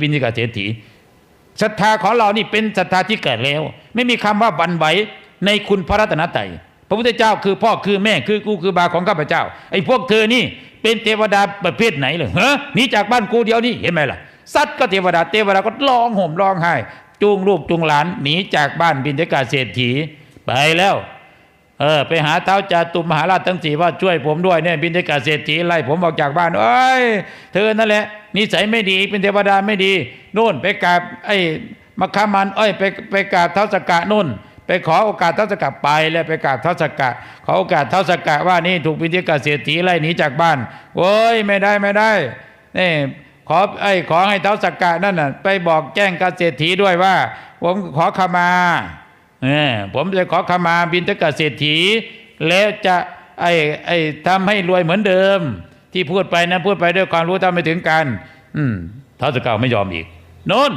บินิกาเศรษฐีศรัทธาของเรานี่เป็นศรัทธาที่เกิดแล้ว ไม่มีคำว่าบันไหวในคุณพระรัตนตรัยพระพุทธเจ้าคือพ่อคือแม่คือกูคือบาของข้าพเจ้า ไอ้พวกเธอนี่เป็นเทวดาประเภทไหนเลยเฮ้หนีจากบ้านกูเดียวนี่เห็นไหมล่ะสัตว์ก็เทวดาเทวดาก็ร้องห่มร้องไห้จูงลูกจูงหลานหนีจากบ้านบินทิกาเศรษฐีไปแล้ว เออไปหาเท้าจาตุมมหาราชทั้งสี่ว่าช่วยผมด้วยเนี่ยบินทิกาเศรษฐีไล่ผมออกจากบ้านเอ้ยเธอนั่นแหละนิสัยไม่ดีเป็นเทวดาไม่ดีโน่นไปกราบไอ้มคามันเอ้ยไปไปกราบเท้าสกกะนู่น ไปขอโอกาสเท้าสกกะไปแล้วไปกราบเท้าสกกะ ขอโอกาสเท้าสกกะว่านี่ถูกบินทิกาเศรษฐีไล่หนีจากบ้านโอ้ยไม่ได้ไม่ได้นี่ขอไอ้ขอให้เท้าสกกะนั่นน่ะไปบอกแจ้งกาเศรษฐีด้วยว่า ผมขอขมา ผมจะขอขมาบินทกเศรษฐี แล้วจะไอ้ไอ้ทำให้รวยเหมือนเดิม ที่พูดไปนะพูดไปด้วยความรู้เท่าไม่ถึงกัน อืมท้าวสกกาไม่ยอมอีกโน่น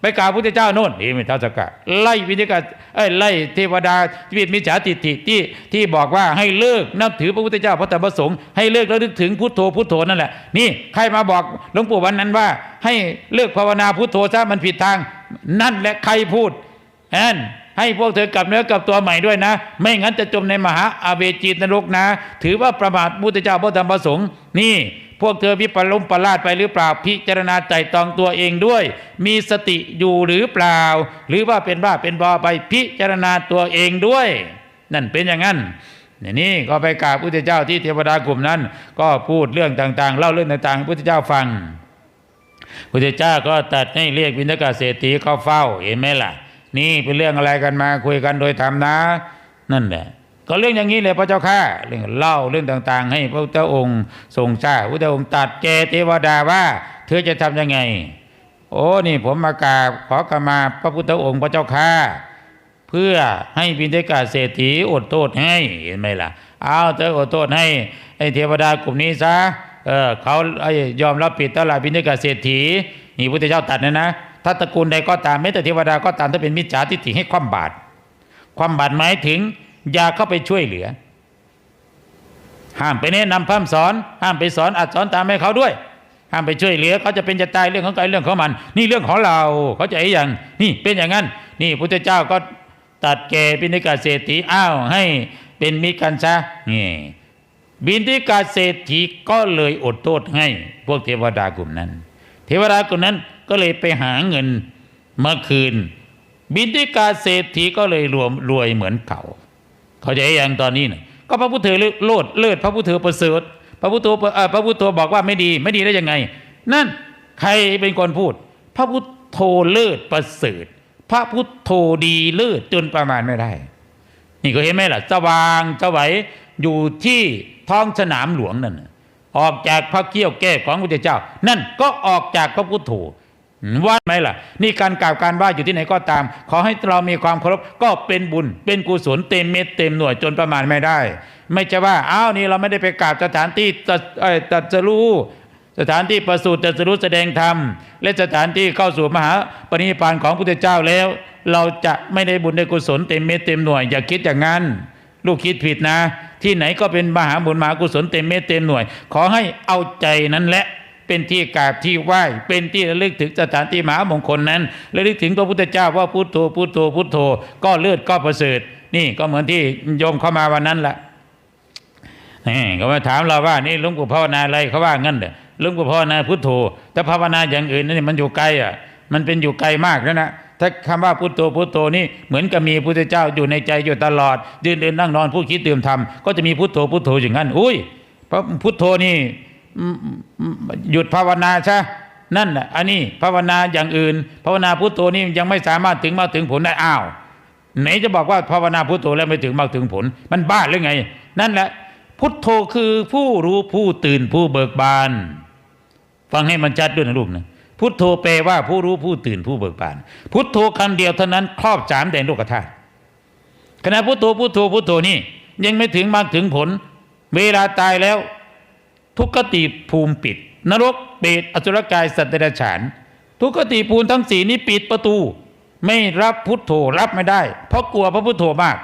ไปกราบพระพุทธเจ้าโน่นนี่ไม่ท้าวสกกาไล่วินิกาไอ้ไล่เทวดาที่เป็นมิจฉาทิฏฐิที่ที่บอกว่าให้เลิกนับถือพระพุทธเจ้าพระธรรมพระสงฆ์ให้เลิกแล้วนึกถึงพุทโธพุทโธนั่นแหละนี่ใครมาบอกหลวงปู่วันนั้นว่า ให้เลิกภาวนาพุทโธซะมันผิดทาง นั่นแหละใครพูดแอน ให้พวกเธอกลับเนื้อกลับตัวใหม่ด้วยนะ ไม่งั้นจะจมในมหาอาเวจีนรกนะ ถือว่าประมาทพุทธเจ้าพระธรรมพระสงฆ์นี่พวกเธอวิปลมประลาดไปหรือเปล่าพิจารณาใจตองตัวเองด้วย มีสติอยู่หรือเปล่า หรือว่าเป็นบ้าเป็นบอไปพิจารณาตัวเองด้วย นั่นเป็นอย่างนั้นนี่นี่ก็ไปกราบพุทธเจ้าที่เทวดากลุ่มนั้น ก็พูดเรื่องต่างๆ เล่าเรื่องต่างๆให้พุทธเจ้าฟังพุทธเจ้าก็ตัดให้เรียกวินทกาเศรษฐีเข้าเฝ้าเห็นไหมล่ะ นี่เป็นเรื่องอะไรกันมาคุยกันโดยธรรมนะ นั่นแหละก็เรื่องอย่างนี้เลยพระเจ้าข้าเรื่องเล่าเรื่องต่างๆ ให้พระพุทธองค์ทรงทราบพระพุทธองค์ตัดแกเทวดาว่าเธอจะทำยังไง โอ้นี่ผมมากราบขอขมาพระพุทธองค์พระเจ้าข้าเพื่อให้บินทกาเศรษฐีอดโทษให้เห็นไหมล่ะเอาเธออดโทษให้ไอ้เทวดากลุ่มนี้ซะเออเขาไอ้ยอมรับผิดตลาดบินทกาเศรษฐีนี่พุทธเจ้าตัดนะนะ ถ้าตระกูลใดก็ตามแม้แต่เทวดาก็ตามถ้าเป็นมิจฉาทิฏฐิให้ความบาตรความบาตรหมายถึงอย่าเข้าไปช่วยเหลือ ห้ามไปแนะนำพร่ำสอน ห้ามไปสอนอัดสอนตามให้เขาด้วย ห้ามไปช่วยเหลือเขาจะเป็นจะตายเรื่องของใครเรื่องของมัน นี่เรื่องของเราเขาใจอย่างนี่เป็นอย่างนั้น นี่พุทธเจ้าก็ตัดแก่บินิกาเศรษฐีอ้าวให้เป็นมิกันซะนี่บินทิกาเศรษฐีก็เลยอดโทษให้พวกเทวดากลุ่มนั้น เทวดากลุ่มนั้นก็เลยไปหาเงินมาคืน บินทิกาเศรษฐีก็เลยรวมรวยเหมือนเขาเขาใจอย่างตอนนี้นะก็พระพุทธเถรโลดเลิศพระพุทธเถรประเสริฐพระพุทธเอ่อพระพุทธบอกว่าไม่ดีไม่ดีได้ยังไง นั่นใครเป็นคนพูด พระพุทธโธเลิศประเสริฐ พระพุทธโธดีเลิศจนประมาณไม่ได้ นี่ก็เห็นไหมล่ะสว่างสวัยอยู่ที่ท้องสนามหลวงนั่นนะ ออกจากพระเกี้ยวแก้ของพระพุทธเจ้า นั่นก็ออกจากพระพุทธโธว่าไหมล่ะ นี่การกล่าวการว่าอยู่ที่ไหนก็ตาม ขอให้เรามีความเคารพก็เป็นบุญ เป็นกุศลเต็มเม็ดเต็มหน่วยจนประมาณไม่ได้ ไม่ใช่ว่าอ้าวนี่เราไม่ได้ไปกราบสถานที่ตัดตัดจะรู้สถานที่ประสูติตรัสรู้แสดงธรรม และสถานที่เข้าสู่มหาปณิพานของพระพุทธเจ้าแล้ว เราจะไม่ได้บุญได้กุศลเต็มเม็ดเต็มหน่วย อย่าคิดอย่างนั้น ลูกคิดผิดนะ ที่ไหนก็เป็นมหาบุญมหากุศลเต็มเม็ดเต็มหน่วย ขอให้เอาใจนั้นแหละเป็นที่กราบที่ไหว้ เป็นที่ระลึกถึงสถานที่มหามงคลนั้นระลึกถึงพระพุทธเจ้าว่าพุทโธพุทโธพุทโธ ก็เลือดก็ประเสริฐนี่ก็เหมือนที่โยมเข้ามาวันนั้นแหละนี่เขามาถามเราว่านี่หลุงปู่ภาวนาอะไรเขาว่างั้นเด้อหลุงปู่ภาวนาพุทโธแต่ภาวนาอย่างอื่นนี่มันอยู่ไกลอะ มันเป็นอยู่ไกลมากแล้วนะ ถ้าคำว่าพุทโธพุทโธนี่เหมือนกับมีพุทธเจ้าอยู่ในใจอยู่ตลอดยืนเดินนั่งนอนพูดคิดตื่มทำก็จะมีพุทโธพุทโธอย่างนั้นอุ้ยเพราะพุทโธนี่หยุดภาวนาใช่นั่นแหละอันนี้ภาวนาอย่างอื่น ภาวนาพุทโธนี่ยังไม่สามารถถึงมาถึงผลได้อ้าว ไหนจะบอกว่าภาวนาพุทโธแล้วไม่ถึงมาถึงผล มันบ้าหรือไง นั่นแหละ พุทโธคือผู้รู้ผู้ตื่นผู้เบิกบาน ฟังให้มันชัดด้วยนะลูกนะ พุทโธแปลว่าผู้รู้ผู้ตื่นผู้เบิกบาน พุทโธคำเดียวเท่านั้นครอบสามแดนโลกธาตุขณะพุทโธพุทโธพุทโธนี่ยังไม่ถึงมาถึงผล เวลาตายแล้ว ทุกขติภูมิปิด นรกเปรตอสุรกายสัตว์เดรัจฉาน ทุกขติภูมิทั้งสี่นี้ปิดประตู ไม่รับพุทโธรับไม่ได้ เพราะกลัวพระพุทโธมาก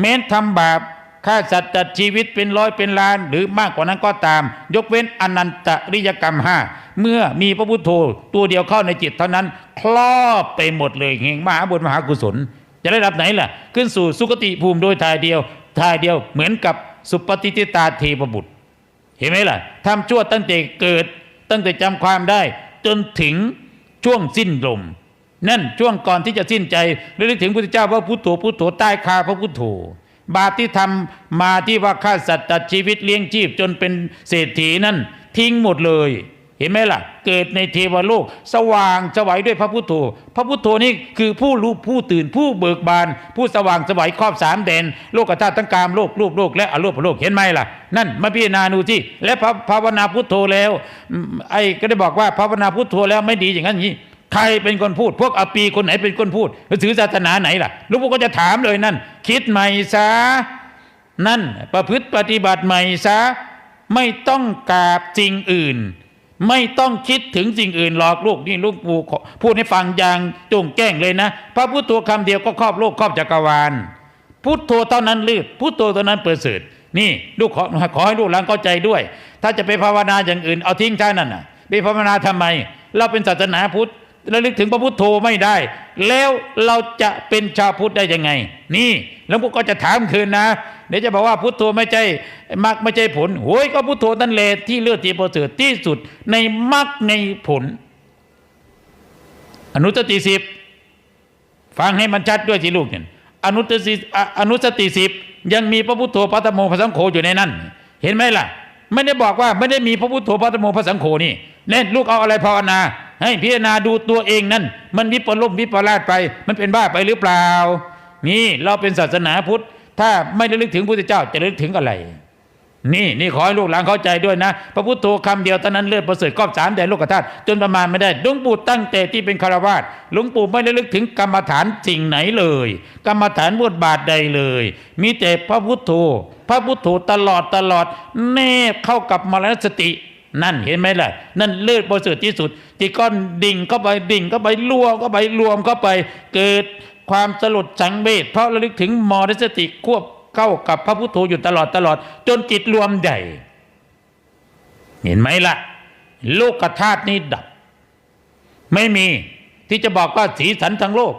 แม้นทำบาป ฆ่าสัตว์ตัดชีวิตเป็นร้อยเป็นล้าน หรือมากกว่านั้นก็ตาม ยกเว้นอนันตริยกรรมห้าเมื่อมีพระพุทโธตัวเดียวเข้าในจิตเท่านั้น ครอบไปหมดเลยแห่งมหาบุญมหากุศล จะได้รับไหนล่ะ ขึ้นสู่สุคติภูมิโดยทายเดียวทายเดียวเหมือนกับสุปฏิทิตาเทพบุตร เห็นไหมล่ะทำชั่วตั้งแต่เกิดตั้งแต่จำความได้ จนถึงช่วงสิ้นลมนั่นช่วงก่อนที่จะสิ้นใจระลึกถึงพระพุทธเจ้าว่าพุทโธพุทโธใต้คาพระพุทโธ บาปที่ทำมาที่ว่าฆ่าสัตว์ตัดชีวิตเลี้ยงชีพจนเป็นเศรษฐีนั่นทิ้งหมดเลย เห็นไหมล่ะ เกิดในเทวโลก สว่างสวัยด้วยพระพุทโธ พระพุทโธนี่คือผู้รู้ผู้ตื่นผู้เบิกบาน ผู้สว่างสวัยครอบสามแดน โลกธาตุทั้งกามโลกรูปโลกและอรูปโลกเห็นไหมล่ะ นั่นมาพิจารณาดูที่และภาภาวนาพุทโธแล้วไอ้ก็ได้บอกว่าภาวนาพุทโธแล้วไม่ดีอย่างนั้นอย่างนี้ ใครเป็นคนพูด พวกอปีคนไหนเป็นคนพูดหรือถือศาสนาไหนล่ะหลูกปู่ก็จะถามเลยนั่น คิดใหม่ซะนั่นประพฤติปฏิบัติใหม่ซะไม่ต้องกราบสิ่งอื่น ไม่ต้องคิดถึงสิ่งอื่นหรอกลูกนี่ลูกปู่พูดให้ฟังอย่างจงแจ้งเลยนะ พระพุทโธคำเดียวก็ครอบโลกครอบจักรวาลพุทโธเท่านั้นลืดพุทโธเท่านั้นเปิดเสดนี่ลูกขอขอให้ลูกหลานเข้าใจด้วย ถ้าจะไปภาวนาอย่างอื่นเอาทิ้งท่นั่นน่ะไปภาวนาทำไม เราเป็นศาสนาพุทธ ระลึกถึงพระพุทโธไม่ได้ แล้วเราจะเป็นชาวพุทธได้ยังไง นี่แล้วพวกก็จะถามคืนนะเดี๋ยวจะบอกว่าพุทโธไม่ใช่มรรคไม่ใช่ผลโอ้ยก็พุทโธนั่นแหละที่เลือดที่ประเสริฐที่สุดในมรรคในผล อนุสติสิบฟังให้มันชัดด้วยสิลูกเนี่ยอนุสติออนุสติสิบยังมีพระพุทโธพระธรรมโมพระสังโฆอยู่ในนั้น เห็นไหมล่ะ ไม่ได้บอกว่าไม่ได้มีพระพุทโธพระธรรมโมพระสังโฆนี่เน่นลูกเอาอะไรภาวนา ให้พิจารณาดูตัวเองนั่นมันวิปลมวิปลาสไป มันเป็นบ้าไปหรือเปล่า นี่เราเป็นศาสนาพุทธ ถ้าไม่ระลึกถึงพระพุทธเจ้าจะระลึกถึงอะไร นี่นี่ขอให้ลูกหลานเข้าใจด้วยนะ พระพุทโธคำเดียวเท่านั้นเลือดประเสริฐครอบสามแดนโลกธาตุจนประมาณไม่ได้หลวงปู่ตั้งแต่ที่เป็นคารวาสหลวงปู่ไม่ได้ลึกถึงกรรมฐานสิ่งไหนเลย กรรมฐานบทบาทใดเลย มีแต่พระพุทโธพระพุทโธตลอดตลอดแนบเข้ากับมรณสติ นั่นเห็นไหมล่ะ นั่นเลือดประเสริฐที่สุดที่ก้อนดิ่งเข้าไปดิ่งเข้าไปรวมเข้าไปรวมเข้าไป เกิดความสลดสังเวชเพราะระลึกถึงมรสติควบเข้ากับพระพุทโธอยู่ตลอดตลอด จนจิตรวมใหญ่เห็นไหมล่ะ โลกธาตุนี้ดับ ไม่มีที่จะบอกว่าสีสันทั้งโลก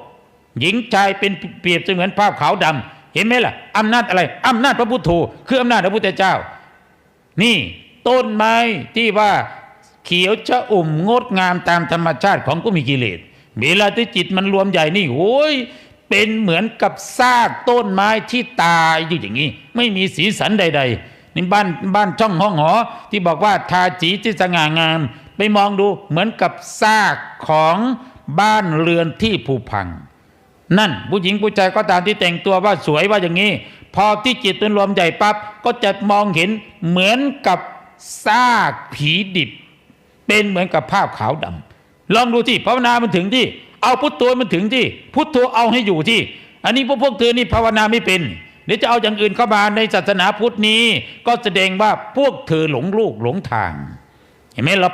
หญิงชายเป็นเปรียบเสมือนภาพขาวดำเห็นไหมล่ะอำนาจอะไรอำนาจพระพุทโธคืออำนาจพระพุทธเจ้า นี่ ต้นไม้ที่ว่าเขียวชะอุ่มงดงามตามธรรมชาติของผู้มีกิเลสเวลาที่จิตมันรวมใหญ่นี่โอ้ยเป็นเหมือนกับซากต้นไม้ที่ตายอยู่อย่างนี้ ไม่มีสีสันใดๆนี่บ้านบ้านช่องห้องหอ ที่บอกว่าทาสีที่สง่างาม ไปมองดูเหมือนกับซากของบ้านเรือนที่ผุพัง นั่นผู้หญิงผู้ชายก็ตามที่แต่งตัวว่าสวยว่าอย่างนี้ พอที่จิตเป็นรวมใหญ่ปั๊บก็จะมองเห็นเหมือนกับ ซากผีดิบ เป็นเหมือนกับภาพขาวดำลองดูที่ภาวนามันถึงที่ เอาพุทโธมันถึงที่ พุทโธเอาให้อยู่ที่ อันนี้พวกพวกเธอนี่ภาวนาไม่เป็นเดี๋ยวจะเอาอย่างอื่นเข้ามาในศาสนาพุทธนี้ ก็แสดงว่าพวกเธอหลงลูกหลงทาง เห็นไหมเรา